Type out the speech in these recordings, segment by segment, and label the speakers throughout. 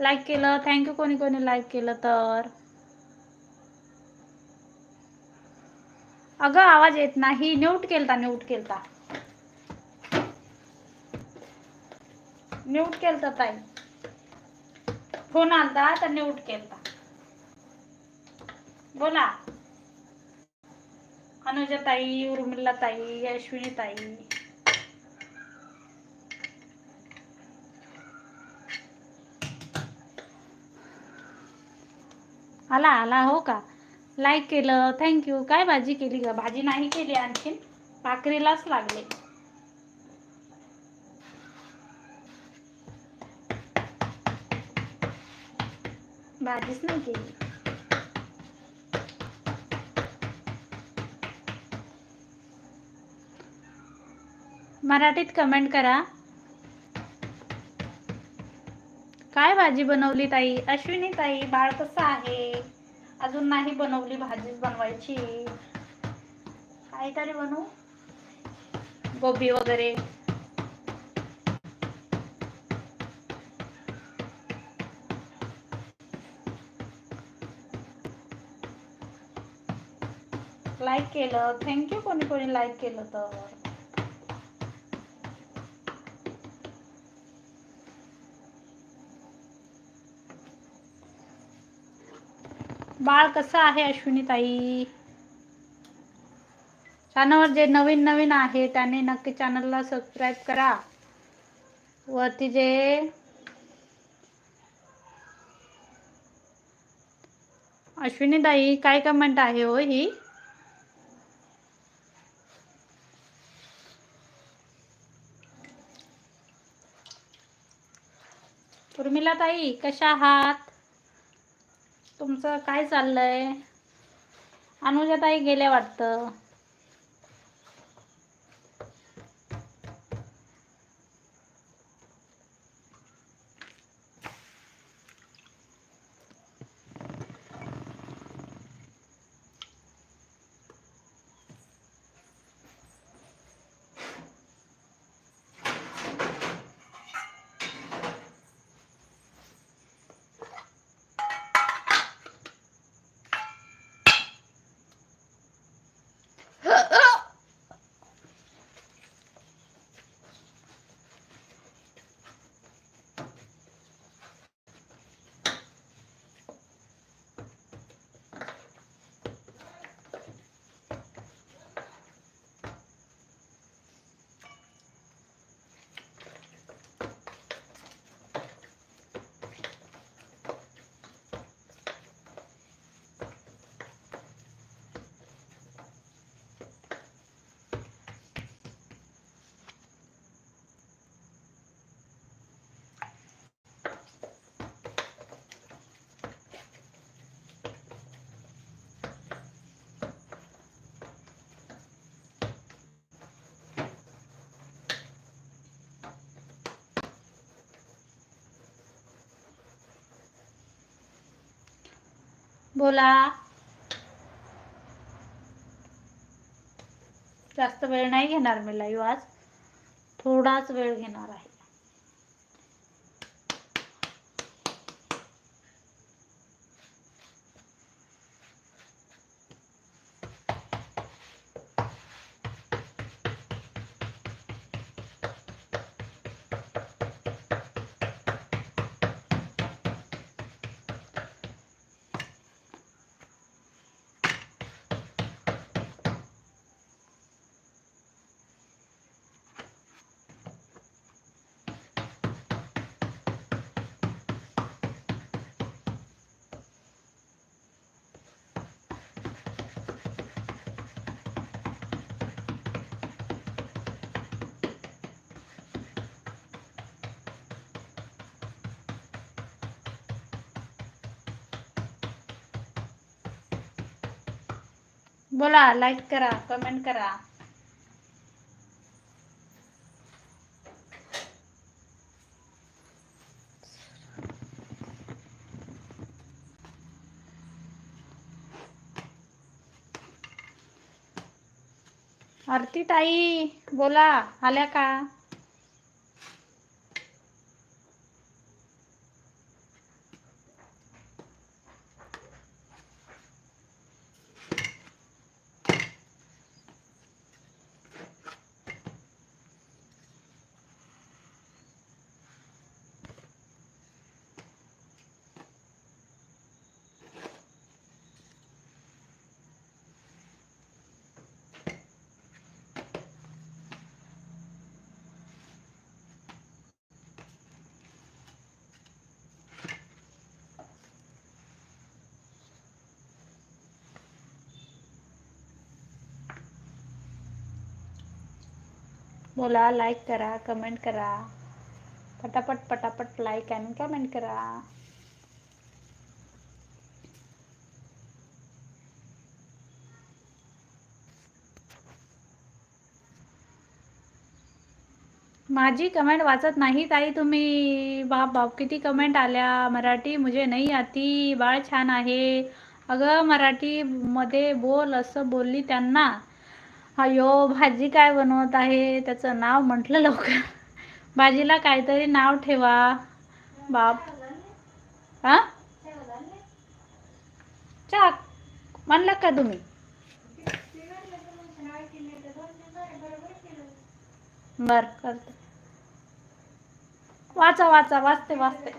Speaker 1: Like केलं. Thank you कोणी कोणी लाईक केलं तर. अगं आवाज येत नाही. न्यूट केलता न्यूट केलता. न्यूट केलता ताई. फोन आलता तर न्यूट केलता. बोला. अनुजा ताई उर्मिला ताई अश्विनी ताई आला आला हो का? लाईक केलं थँक्यू काय भाजी केली ग? भाजी नाही केली आणखीन. भाकरीलाच लागले. भाजीच नाही केली. मराठीत कमेंट करा. काय भाजी बनवली ताई? अश्विनी ताई बाळ कसं आहे? अजून नाही बनवली भाजीच बनवायची. काहीतरी बनवू? गोबी वगैरे. लाईक केलं. थँक्यू कोणी कोणी लाईक केलं तर. बाळ कसं आहे अश्विनीताई? चॅनलवर जे नवीन नवीन आहे त्याने नक्की चॅनलला सबस्क्राईब करा. वरती जे अश्विनीताई काय कमेंट आहे हो ही? उर्मिला ताई कशा आहात? तुमचं काय चाललं आहे अनुजाताई गेल्या वाटतं. बोला. जास्त वेळ नाही घेणार मी लाईव्ह आज. थोडाच वेळ घेणार आहे. बोला लाइक करा कमेंट करा. आरती ताई बोला आल का? बोला लाईक करा कमेंट करा. पटापट पटापट लाईक आणि कमेंट करा. माझी कमेंट वाचत नाही ताई तुम्ही. बाप बाप किती कमेंट आल्या. मराठी मुझे नाही आती. बाळ छान आहे. अगं मराठीमध्ये बोल असं बोलली त्यांना. अयो भाजी काय बनवत आहे? त्याचं नाव म्हटलं लवकर. भाजीला काहीतरी नाव ठेवा. बाप. हा चाक म्हणलं का तुम्ही? बर करते. वाचा वाचा. वाचते वाचते.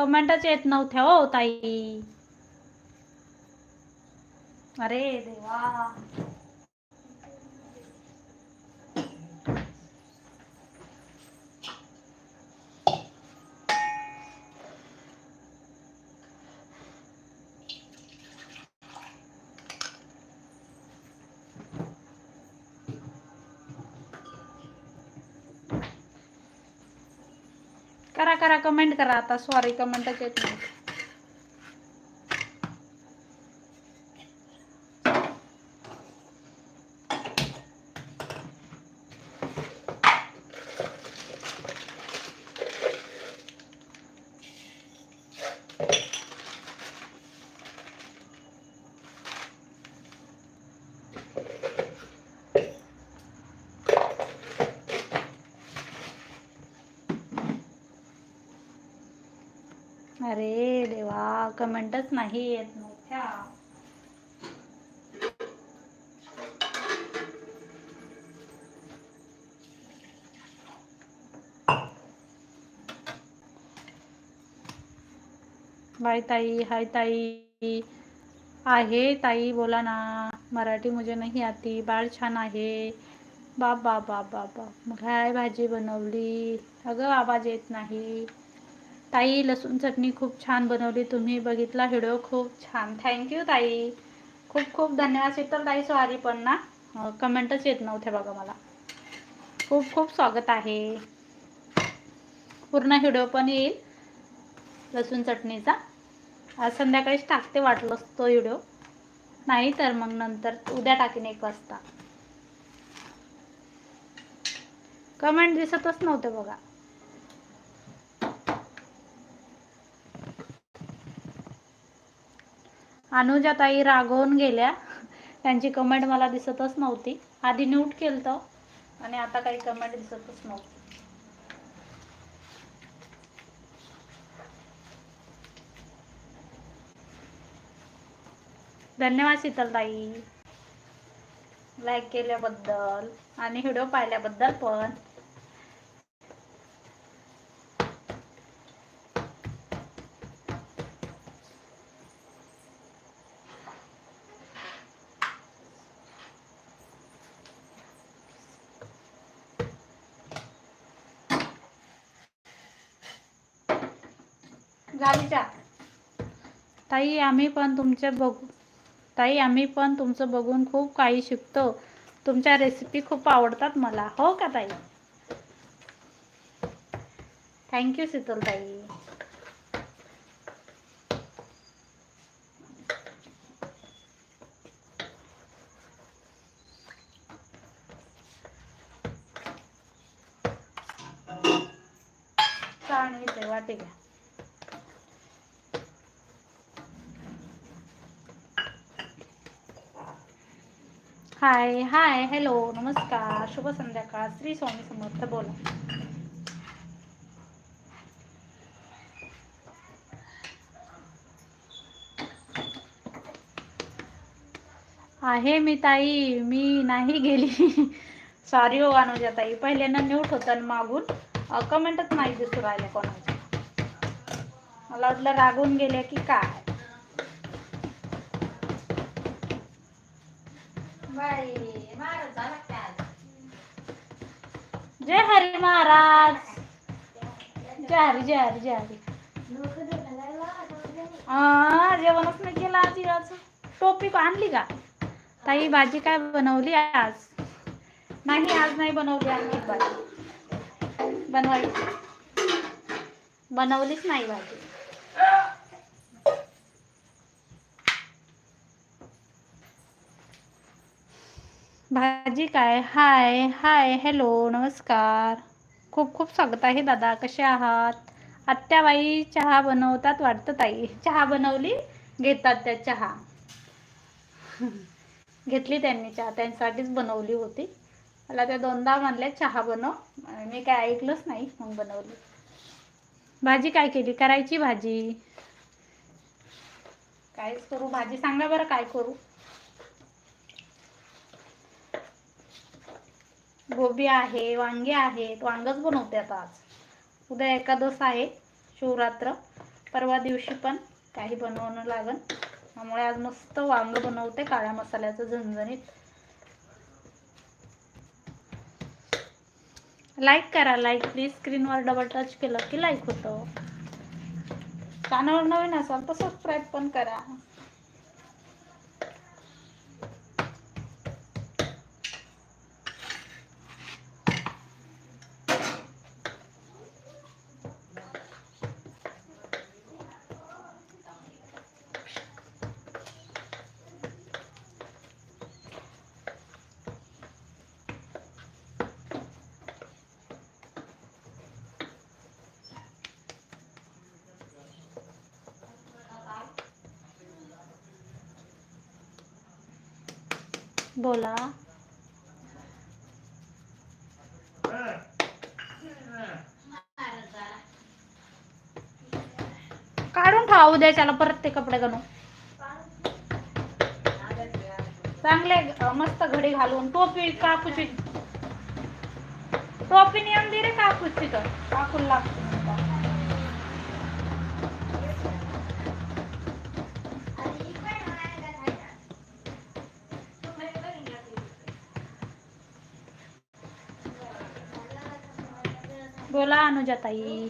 Speaker 1: कमेंटच येत नव्हत्या हो ताई. अरे देवा. करा करा कमेंट करा. आता सॉरी कमेंटच येत नाही अरे देवा कमेंटच नाही येत नव्हत्या बाय ताई हाय ताई. आहे ताई बोला ना. मराठी मुझे नाही आती. बाळ छान आहे. बाप बाप बाप बाप बाप. मग काय भाजी बनवली. अगं आवाज येत नाही. ताई लसूण चटणी खूप छान बनवली तुम्ही बघितला व्हिडिओ खूप छान. थँक्यू ताई. खूप खूप धन्यवाद शीतल ताई सॉरी पण ना. कमेंटच येत नव्हते बघा मला. खूप खूप स्वागत आहे. पूर्ण व्हिडिओ पण येईल लसूण चटणीचा. आज संध्याकाळीच टाकते वाटलंच तो व्हिडिओ. नाही तर मग नंतर उद्या टाकीन एक वाजता. कमेंट दिसतच नव्हते बघा. अनुजा ताई रागवून गेल्या. त्यांची कमेंट मला दिसतच नव्हती. आधी न्यूट केलं आणि आता काही कमेंट दिसतच नव्हती. धन्यवाद शीतलताई. लाईक केल्याबद्दल आणि व्हिडिओ पाहिल्याबद्दल पण. गालीच्या ताई आम्ही पण तुमचे बघू. ताई आम्ही पण तुमचं बघून खूप काही शिकतो. तुमच्या रेसिपी खूप आवडतात मला. हो का ताई? थँक्यू शीतल ताई. चालेल ते वाटे घ्या. हाय हाय हॅलो नमस्कार शुभ संध्याकाळ श्री स्वामी समर्थ बोला. आहे मी ताई मी नाही गेली. सॉरी हो अनुजा ताई पहिल्यांदा न्यूट होतं मागून कमेंटच नाही दिसू राहिले कोणाचे. मला वाटलं रागून गेले की काय? जय हरी महाराज. जय हरी जय हरी जय हरी. जेवणच नाही केलं आज आज. टोपी आणली का? ताई भाजी काय बनवली आज? नाही आज नाही बनवली आणखी भाजी. बनवायची. बनवलीच नाही भाजी. भाजी काय? हाय हाय हॅलो नमस्कार. खूप खूप स्वागत आहे दादा. कसे आहात? आत्याबाई चहा बनवतात वाटतं ताई. चहा बनवली घेतात त्या चहा. घेतली त्यांनी चहा. त्यांच्यासाठीच बनवली होती. मला त्या दोनदा म्हणल्या चहा बनव. मी काय ऐकलंच नाही मग बनवली. भाजी काय केली? करायची भाजी. कायच करू. भाजी सांगा बरं काय करू? गोबी आहे वांगे आहेत वांगच बनवते आता आज. उद्या एकादश आहे शिवरात्र. परवा दिवशी पण काही बनवणं लागन. त्यामुळे आज मस्त वांग बनवते काळ्या मसाल्याचं झणझणीत. लाईक करा लाईक प्लीज स्क्रीनवर डबल टच केलं की लाईक होतं. चॅनलवर नवीन असाल तर सबस्क्राईब पण करा. बोला. काढून ठेवा उद्याच्याला परत ते कपडे घालून. चांगले मस्त घडी घालून. टोपी काकूची टोपी नेऊन रे काकूची तर काकूला लागते बोला अनुजा ताई.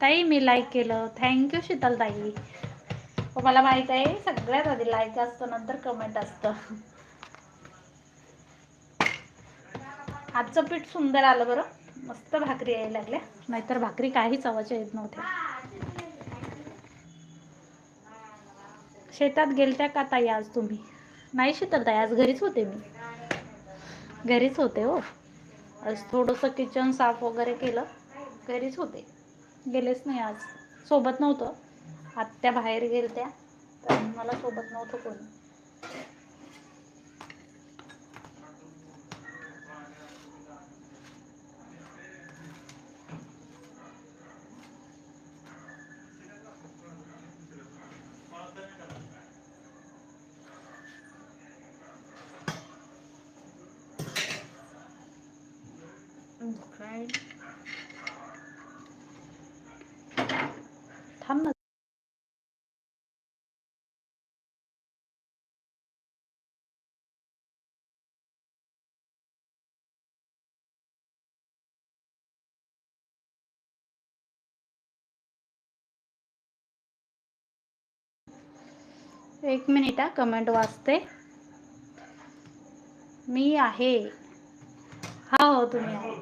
Speaker 1: ताई मी लाईक केलं. थँक्यू शीतल ताई. हो, मला माहीत आहे सगळ्यात आधी लाईक असतं नंतर कमेंट असतं. आजचं पीठ सुंदर आलं बरं. मस्त भाकरी यायला लागल्या. नाहीतर भाकरी काहीच चवाच्या येत नव्हत्या. शेतात गेलत्या का ताई आज तुम्ही? नाही शीतल ताई आज घरीच होते मी. घरीच होते हो. आज थोडंसं किचन साफ वगैरे केलं. घरीच होते. गेलेच नाही आज. सोबत नव्हतं. आत्या बाहेर गेलत्या. तर मला सोबत नव्हतं कोणी. थांब एक मिनिट हा कमेंट वाचते. मी आहे. हा हो तुम्ही आहे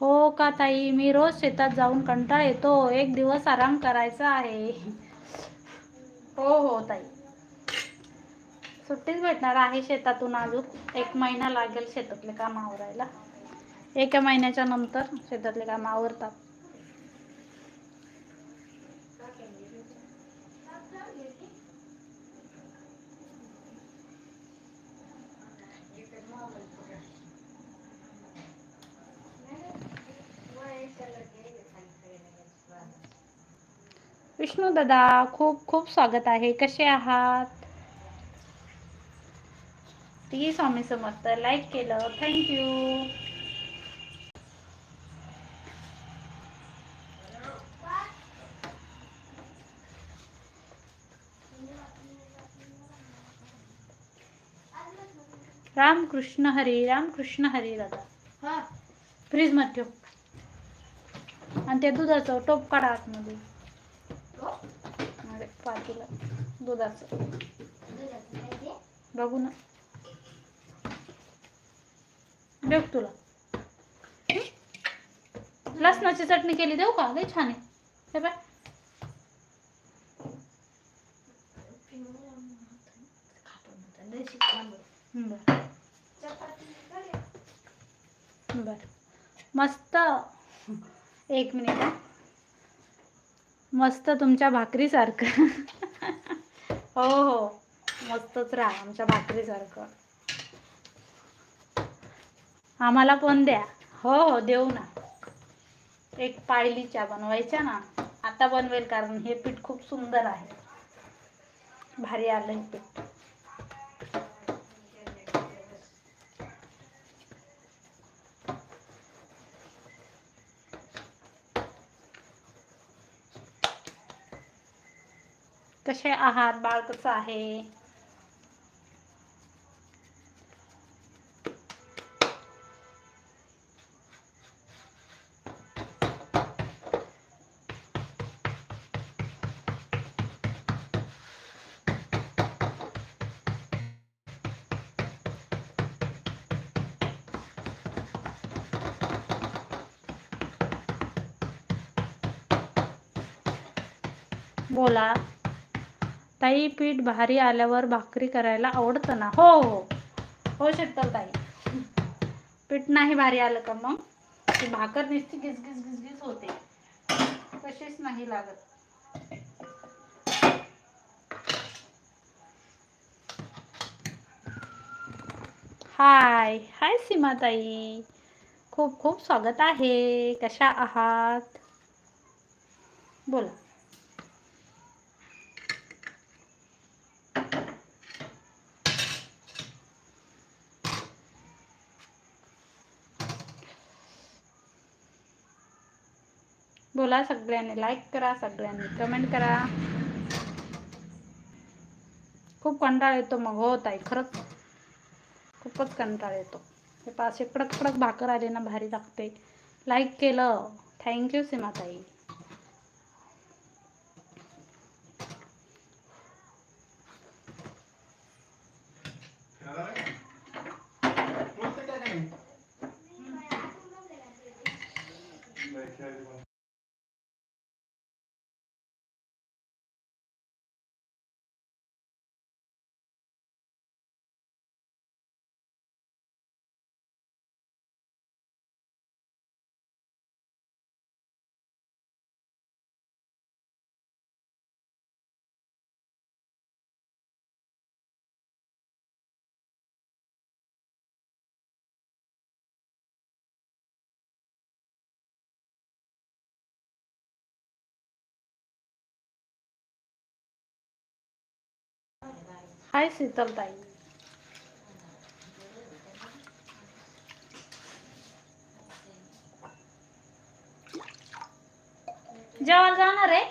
Speaker 1: हो का ताई मी रोज शेतात जाऊन कंटाळ येतो. एक दिवस आराम करायचा आहे. हो हो ताई. सुट्टीच भेटणार आहे शेतातून अजून. एक महिना लागेल शेतातले काम आवरायला. एका महिन्याच्या नंतर शेतातले काम आवरतात. विष्णू दादा खूप खूप स्वागत आहे. कसे आहात? ती स्वामी समर्थ लाईक केलं. थँक्यू रामकृष्ण हरी राम कृष्ण हरी दादा. फ्रीजमध्ये ठेव. आणि त्या दुधाचं टोप काढा आतमध्ये. पातीला दुधाचं.
Speaker 2: दुधाचं
Speaker 1: बघू ना. बघ तुला? लसणाची चटणी केली देऊ का? लई छान आहे. हे बाय
Speaker 2: बर.
Speaker 1: बर. मस्त. एक मिनिट हा. मस्त तुमच्या भाकरीसारखं. हो हो. मस्तच राहा आमच्या भाकरीसारखं. आम्हाला पण द्या. हो हो देऊ ना. एक पायलीच्या बनवायच्या ना आता बनवेल कारण हे पीठ खूप सुंदर आहे. भारी आलं हे पीठ. कसे आहात बाळ कसं आहे? बोला. ताई पीठ भारी आल्यावर भाकरी करायला आवडतं ना? हो हो. हो शीतल ताई. पीठ नाही भारी आलं का मग? ती भाकर नुसती घिस घिसघिस होते. कशीच नाही लागत. हाय हाय सीमाताई खूप खूप स्वागत आहे. कशा आहात? बोला. बोला सगळ्यांनी लाईक करा सगळ्यांनी कमेंट करा. खूप कंटाळा येतो मग हो ताई खरंच. खूपच कंटाळा येतो. हे पाचशे कडक कडक भाकर आली ना भारी लागते. लाईक केलं. थँक्यू सीमाताई. हाय शीतलताई जेवायला जाणार आहे?